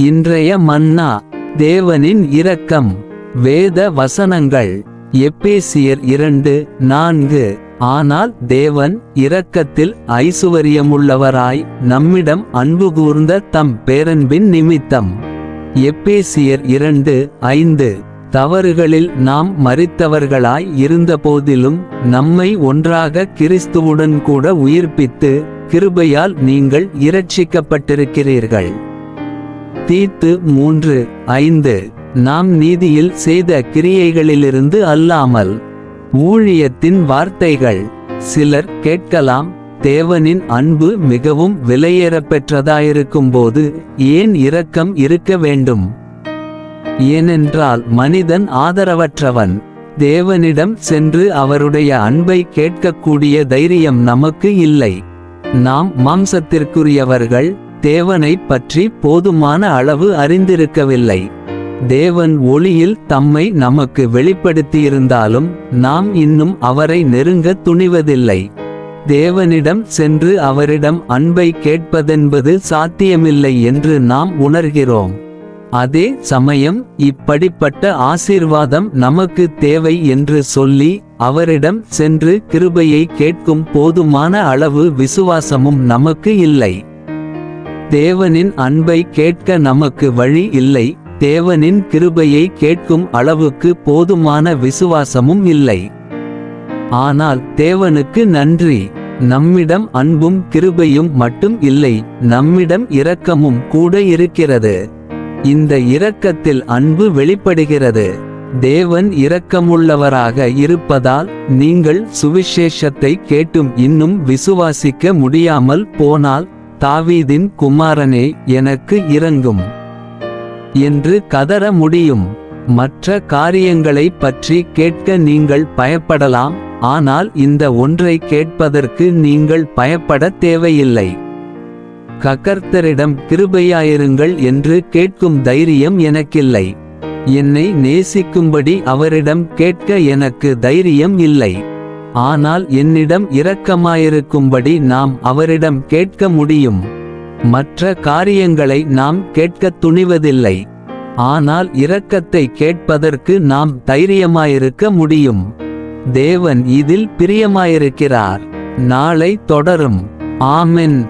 இன்றைய மன்னா தேவனின் இரக்கம். வேத வசனங்கள் எப்பேசியர் இரண்டு நான்கு. ஆனால் தேவன் இரக்கத்தில் ஐசுவரியமுள்ளவராய் நம்மிடம் அன்பு கூர்ந்த தம் பேரன்பின் நிமித்தம். எப்பேசியர் இரண்டு ஐந்து. தவறுகளில் நாம் மறித்தவர்களாய் இருந்தபோதிலும் நம்மை ஒன்றாக கிறிஸ்துவுடன் கூட உயிர்ப்பித்து கிருபையால் நீங்கள் இரட்சிக்கப்பட்டிருக்கிறீர்கள். தீத்து மூன்று ஐந்து. நாம் நீதியில் செய்த கிரியைகளிலிருந்து அல்லாமல் ஊழியத்தின் வார்த்தைகள் சிலர் கேட்கலாம். தேவனின் அன்பு மிகவும் விலையேறப் பெற்றதாயிருக்கும்போது ஏன் இரக்கம் இருக்க வேண்டும்? ஏனென்றால் மனிதன் ஆதரவற்றவன். தேவனிடம் சென்று அவருடைய அன்பை கேட்கக்கூடிய தைரியம் நமக்கு இல்லை. நாம் மாம்சத்திற்குரியவர்கள் தேவனை பற்றி போதுமான அளவு அறிந்திருக்கவில்லை. தேவன் ஒளியில் தம்மை நமக்கு வெளிப்படுத்தியிருந்தாலும் நாம் இன்னும் அவரை நெருங்க துணிவதில்லை. தேவனிடம் சென்று அவரிடம் அன்பை கேட்பதென்பது சாத்தியமில்லை என்று நாம் உணர்கிறோம். அதே சமயம் இப்படிப்பட்ட ஆசீர்வாதம் நமக்கு தேவை என்று சொல்லி அவரிடம் சென்று கிருபையை கேட்கும் போதுமான அளவு விசுவாசமும் நமக்கு இல்லை. தேவனின் அன்பை கேட்க நமக்கு வழி இல்லை தேவனின் கிருபையை கேட்கும் அளவுக்கு போதுமான விசுவாசமும் இல்லை. ஆனால் தேவனுக்கு நன்றி. நம்மிடம் அன்பும் கிருபையும் மட்டும் இல்லை நம்மிடம் இரக்கமும் கூட இருக்கிறது. இந்த இரக்கத்தில் அன்பு வெளிப்படுகிறது. தேவன் இரக்கமுள்ளவராக இருப்பதால் நீங்கள் சுவிசேஷத்தை கேட்டும் இன்னும் விசுவாசிக்க முடியாமல் போனால் தாவீதின் குமாரனே எனக்கு இறங்கும் என்று கதற முடியும். மற்ற காரியங்களைப் பற்றி கேட்க நீங்கள் பயப்படலாம். ஆனால் இந்த ஒன்றை கேட்பதற்கு நீங்கள் பயப்பட தேவையில்லை. ககர்த்தரிடம் கிருபையாயிருங்கள் என்று கேட்கும் தைரியம் எனக்கில்லை. என்னை நேசிக்கும்படி அவரிடம் கேட்க எனக்கு தைரியம் இல்லை. ஆனால் என்னிடம் இரக்கமாயிருக்கும்படி நாம் அவரிடம் கேட்க முடியும். மற்ற காரியங்களை நாம் கேட்கத் துணிவதில்லை. ஆனால் இரக்கத்தை கேட்பதற்கு நாம் தைரியமாயிருக்க முடியும். தேவன் இதில் பிரியமாயிருக்கிறார். நாளை தொடரும். ஆமென்.